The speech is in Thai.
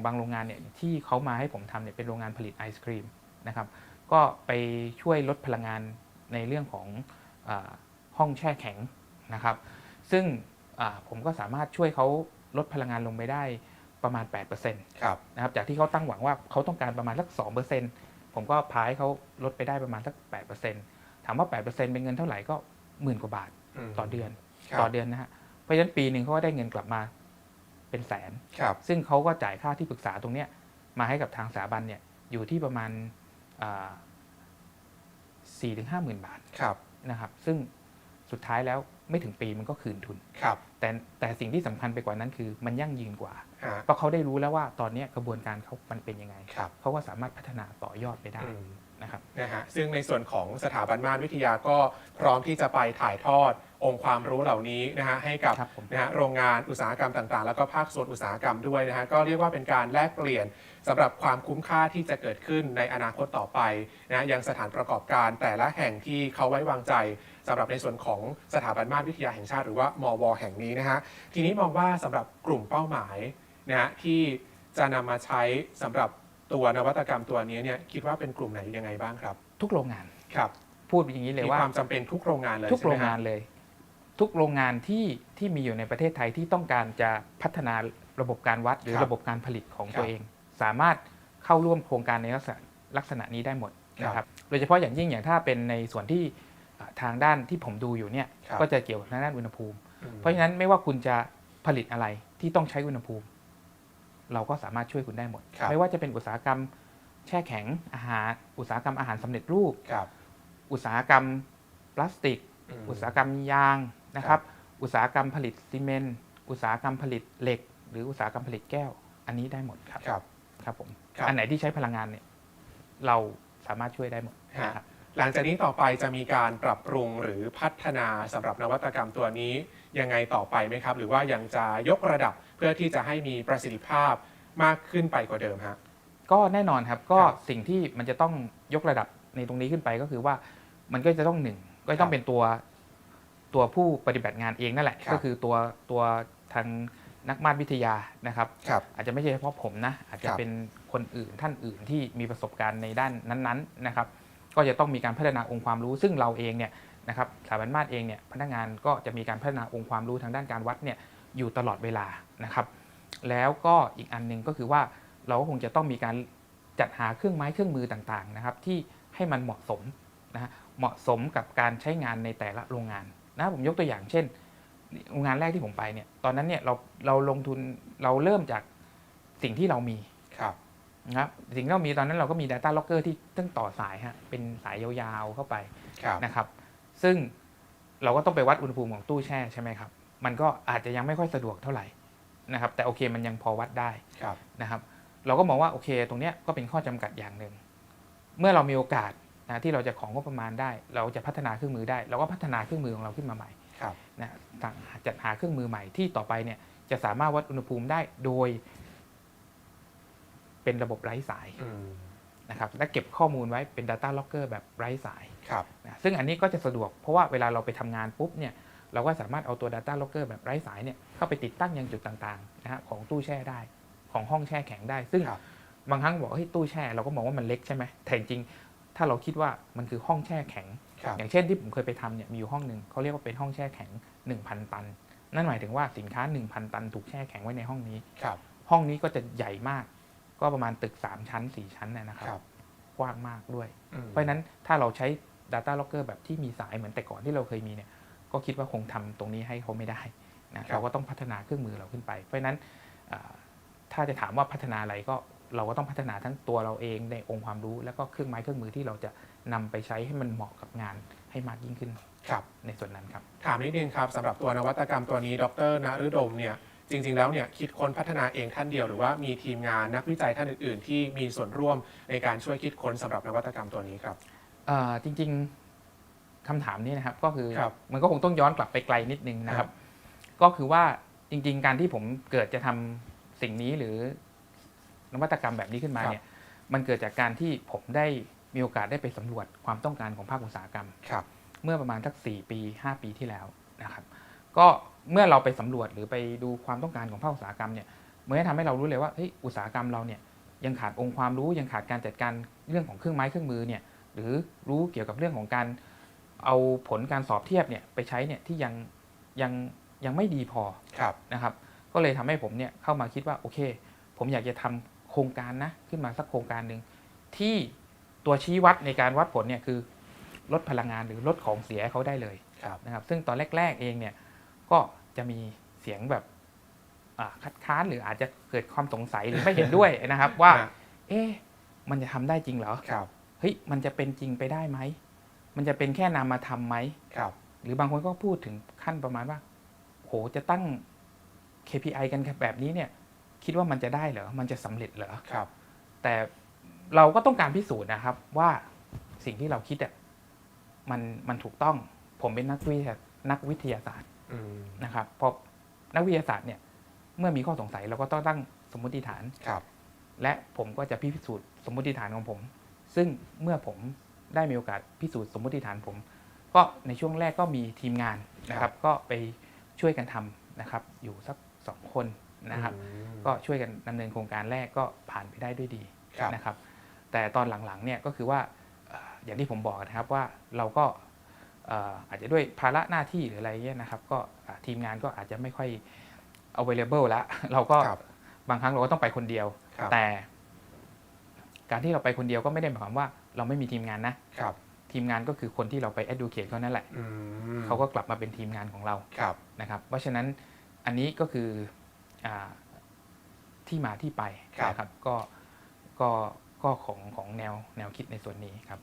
อย่างบางโรงงานเนี่ยที่เขามาให้ผมทำเนี่ยเป็นโรงงานผลิตไอศครีมนะครับก็ไปช่วยลดพลังงานในเรื่องของอาห้องแช่แข็งนะครับ ซึ่งอ่าผมก็สามารถช่วยเขาลดพลังงานลงไปได้ประมาณ8%นครับะครับจากที่เขาตั้งหวังว่าเขาต้องการประมาณสัก 2%ผมก็พาให้เขาลดไปได้ประมาณสัก 8%ถามว่า 8%เป็นเงินเท่าไหร่ก็หมื่นกว่าบาทมต่อเดือนครับต่อเดือนนะฮะเพราะฉะนั้นปีหนึ่งเขาก็ได้เงินกลับมา เป็นแสน ครับ ซึ่งเขาก็จ่ายค่าที่ปรึกษาตรงเนี้ยมาให้กับทางสถาบันเนี่ยอยู่ที่ประมาณสี่ถึงห้าหมื่นบาทครับ นะครับซึ่งสุดท้ายแล้วไม่ถึงปีมันก็คืนทุน ครับ แต่แต่สิ่งที่สำคัญไปกว่านั้นคือมันยั่งยืนกว่า ฮะ เพราะเขาได้รู้แล้วว่าตอนเนี้ยกระบวนการเขามันเป็นยังไง ครับ เขาก็สามารถพัฒนาต่อยอดไปได้ อืม นะครับนะฮะซึ่งในส่วนของสถาบันมาตรวิทยาก็พร้อมที่จะไปถ่ายทอดองค์ความรู้เหล่านี้นะฮะให้กับครับผม นะฮะโรงงานอุตสาหกรรมต่างๆ แล้วก็ภาคส่วนอุตสาหกรรมด้วยนะฮะก็เรียกว่าเป็นการแลกเปลี่ยนสำหรับความคุ้มค่าที่จะเกิดขึ้นในอนาคตต่อไปนะฮะยังสถานประกอบการแต่ละแห่งที่เขาไว้วางใจสำหรับในส่วนของสถาบันมาตรวิทยาแห่งชาติหรือว่ามว แห่งนี้นะฮะทีนี้มองว่าสำหรับกลุ่มเป้าหมายนะฮะที่จะนำมาใช้สำหรับ ตัวนวัตกรรมตัวนี้เนี่ยคิดว่าเป็นกลุ่มไหนยังไงบ้างครับ ทุกโรงงานครับพูดอย่างนี้เลยมีว่าความจำเป็นทุกโรงงานเลยทุกใช่ไหโรมงฮะงานเลย ทุกโรงงานที่ที่มีอยู่ในประเทศไทยที่ต้องการจะพัฒนาระบบการวัดหรือครับระบบการผลิตของครับตัวเอง สามารถเข้าร่วมโครงการในลักษณะลักษณะนี้ได้หมดนะคครัรับบโดยเฉพาะอย่างยิ่งอย่างถ้าเป็นในส่วนที่อ่าทางด้านที่ผมดูอยู่เนี่ยครับก็จะเกี่ยวกับทางด้านอุณหภูมิอืมเพราะฉะนั้นไม่ว่าคุณจะผลิตอะไรที่ต้องใช้อุณหภูมิ เราก็สามารถช่วยคุณได้หมดครับไม่ว่าจะเป็นอุตสาหกรรมแช่แข็งอาหารอุตสาหกรรมอาหารสำเร็จรูปครับอุตสาหกรรมพลาสติกมอุตสาหกรรมยางนะครับ อุตสาหกรรมผลิตซีเมนต์อุตสาหกรรมผลิตเหล็ก หรืออุตสาหกรรมผลิตแก้ว อันนี้ได้หมดครับครับครับผมครับอันไหนที่ใช้พลังงานเนี่ยเราสามารถช่วยได้หมดฮะนะครับ หลังจากนี้ต่อไปจะมีการปรับปรุงหรือพัฒนาสำหรับนวัตกรรมตัวนี้ ยังไงต่อไปไหมครับ หรือว่ายังจะยกระดับเพื่อที่จะให้มีประสิทธิภาพมากขึ้นไปกว่าเดิมฮะก็แน่นอนครับก็ครับสิ่งที่มันจะต้องยกระดับในตรงนี้ขึ้นไปก็คือว่ามันก็จะต้องหนึ่งก็ต้องเป็นตัวตัวผู้ปฏิบัติงานเองนั่นแหละครับก็คือตัวตัวทางนักมาตรวิทยานะครับครับอาจจะไม่ใช่เฉพาะผมนะ อาจจะครับเป็นคนอื่นท่านอื่นที่มีประสบการณ์ในด้านนั้นๆนะครับ ก็จะต้องมีการพัฒนาองค์ความรู้ ซึ่งเราเองเนี่ยนะครับสถาบันมาตรเองเนี่ยพนักงานก็จะมีการพัฒนาองค์ความรู้ทางด้านการวัดเนี่ยอยู่ตลอดเวลานะครับ แล้วก็อีกอันหนึ่งก็คือว่าเราก็คงจะต้องมีการจัดหาเครื่องไม้เครื่องมือต่างๆนะครับ ที่ให้มันเหมาะสมนะเหมาะสมกับการใช้งานในแต่ละโรงงานนะผมยกตัวอย่างเช่นโรงงานแรกที่ผมไปเนี่ยตอนนั้นเนี่ยเราเราลงทุนเราเริ่มจากสิ่งที่เรามี นะครับสิ่งที่เรามีตอนนั้นเราก็มี Data Locker ที่ต้องต่อสายฮะเป็นสายยาวๆเข้าไปครับ นะครับ ซึ่งเราก็ต้องไปวัดอุณหภูมิของตู้แช่ใช่ไหมครับ มันก็อาจจะยังไม่ค่อยสะดวกเท่าไหร่นะครับ แต่โอเคมันยังพอวัดได้ครับ นะครับ เราก็มองว่าโอเค ตรงเนี้ยก็เป็นข้อจำกัดอย่างหนึ่ง เมื่อเรามีโอกาสนะที่เราจะของงบประมาณได้ เราจะพัฒนาเครื่องมือได้ เราก็พัฒนาเครื่องมือของเราขึ้นมาใหม่ครับ นะสั่งจัดหาเครื่องมือใหม่ที่ต่อไปเนี่ยจะสามารถวัดอุณหภูมิได้โดย เป็นระบบไร้สายอืมนะครับและเก็บข้อมูลไว้เป็น Data Locker แบบไร้สายครับนะซึ่งอันนี้ก็จะสะดวกเพราะว่าเวลาเราไปทำงานปุ๊บเนี่ยเราก็สามารถเอาตัว Data Locker แบบไร้สายเนี่ยเข้าไปติดตั้งยังจุดต่างๆนะฮะของตู้แช่ได้ ของห้องแช่แข็งได้ ซึ่งครับบางครั้งบอกเฮ้ยตู้แช่เราก็มองว่ามันเล็กใช่ไหมแต่จริงๆถ้าเราคิดว่ามันคือห้องแช่แข็งครับอย่างเช่นที่ผมเคยไปทำเนี่ยมีอยู่ห้องหนึ่งเขาเรียกว่าเป็นห้องแช่แข็ง 1,000 ตัน นั่นหมายถึงว่าสินค้า 1,000 ตันถูกแช่แข็งไว้ในห้องนี้ครับห้องนี้ก็จะใหญ่มาก ก็ประมาณตึก 3 ชั้น 4 ชั้นนะนะครัครับกว้างมากด้วยอืมเพราะฉะนั้นถ้าเราใช้ Data Locker แบบที่มีสายเหมือนแต่ก่อนที่เราเคยมีเนี่ยก็คิดว่าคงทำตรงนี้ให้เขาไม่ได้นะเราก็ต้องพัฒนาเครื่องมือเราขึ้นไป เพราะฉะนั้นอ่าถ้าจะถามว่าพัฒนาอะไรก็เราก็ต้องพัฒนาทั้งตัวเราเองในองค์ความรู้ แล้วก็เครื่องไม้เครื่องมือที่เราจะนำไปใช้ให้มันเหมาะกับงานให้มากยิ่งขึ้นครับในส่วนนั้นครับถามนิดนึงครับสำหรับตัวนวัตกรรมตัวนี้ดรนฤดมเนี่ย จริงๆ แล้วเนี่ยคิดค้นพัฒนาเองท่านเดียวหรือว่ามีทีมงานนักวิจัยท่านอื่นๆ ที่มีส่วนร่วมในการช่วยคิดค้นสำหรับนวัตกรรมตัวนี้ครับเอ่อจริงๆคำถามนี้นะครับก็คือครับมันก็คงต้องย้อนกลับไปไกลนิดนึงนะครับ ก็คือว่าจริง ๆ การที่ผมเกิดจะทำสิ่งนี้หรือนวัตกรรมแบบนี้ขึ้นมาเนี่ยมันเกิดจากการที่ผมได้มีโอกาสได้ไปสำรวจความต้องการของภาคอุตสาหกรรมครับเมื่อประมาณสัก 4 ปี 5 ปีที่แล้วนะครับ ก็เมื่อเราไปสำรวจหรือไปดูความต้องการของภาคอุตสาหกรรมเนี่ยมันก็ทำให้เรารู้เลยว่าเฮ้ยอุตสาหกรรมเราเนี่ยยังขาดองค์ความรู้ยังขาดการจัดการเรื่องของเครื่องไม้เครื่องมือเนี่ยหรือรู้เกี่ยวกับเรื่องของการเอาผลการสอบเทียบเนี่ยไปใช้เนี่ยที่ยังยังยังไม่ดีพอครับนะครับ ก็เลยทำให้ผมเนี่ยเข้ามาคิดว่าโอเค ผมอยากจะทำโครงการนะขึ้นมาสักโครงการหนึ่งที่ตัวชี้วัดในการวัดผลเนี่ยคือลดพลังงานหรือลดของเสียให้เขาได้เลยครับนะครับ ซึ่งตอนแรก ๆ เองเนี่ย ก็จะมีเสียงแบบอ่าคัดค้านหรืออาจจะเกิดความสงสัยหรือไม่เห็นด้วยนะครับว่าฮะเอ๊ะมันจะทำได้จริงเหรอครับเฮ้ยมันจะเป็นจริงไปได้ไหมมันจะเป็นแค่นามธรรมไหมครับ หรือบางคนก็พูดถึงขั้นประมาณว่า โหจะตั้ง KPI กันแบบนี้เนี่ย คิดว่ามันจะได้เหรอมันจะสำเร็จเหรอครับ แต่เราก็ต้องการพิสูจน์นะครับว่าสิ่งที่เราคิดอะมันมันถูกต้องผมเป็นนักวิทยานักวิทยาศาสตร์อืม นะครับเพราะนักวิทยาศาสตร์เนี่ยเมื่อมีข้อสงสัยเราก็ต้องตั้งสมมติฐานครับและผมก็จะพิสูจน์สมมติฐานของผม ซึ่งเมื่อผมได้มีโอกาสพิสูจน์สมมติฐานผม ก็ในช่วงแรกก็มีทีมงานนะครับ ก็ไปช่วยกันทำนะครับ อยู่สักสองคนนะครับอืมก็ช่วยกันดำเนินโครงการแรกก็ผ่านไปได้ด้วยดีครับนะครับ แต่ตอนหลังๆเนี่ยก็คือว่าเอ่ออย่างที่ผมบอกนะครับว่าเราก็เอ่ออาจจะด้วยภาระหน้าที่หรืออะไรเงี้ยนะครับก็อ่าทีมงานก็อาจจะไม่ค่อย available แล้วเราก็ครับบางครั้งเราก็ต้องไปคนเดียวครับแต่ การที่เราไปคนเดียวก็ไม่ได้หมายความว่า เราไม่มีทีมงานนะครับ ทีมงานก็คือคนที่เราไป educate เขานั่นแหละอืมเขาก็กลับมาเป็นทีมงานของเราครับนะครับเพราะฉะนั้นอันนี้ก็คืออาที่มาที่ไปครับนะครับ ก็ก็ก็ของของแนวแนวคิดในส่วนนี้ครับ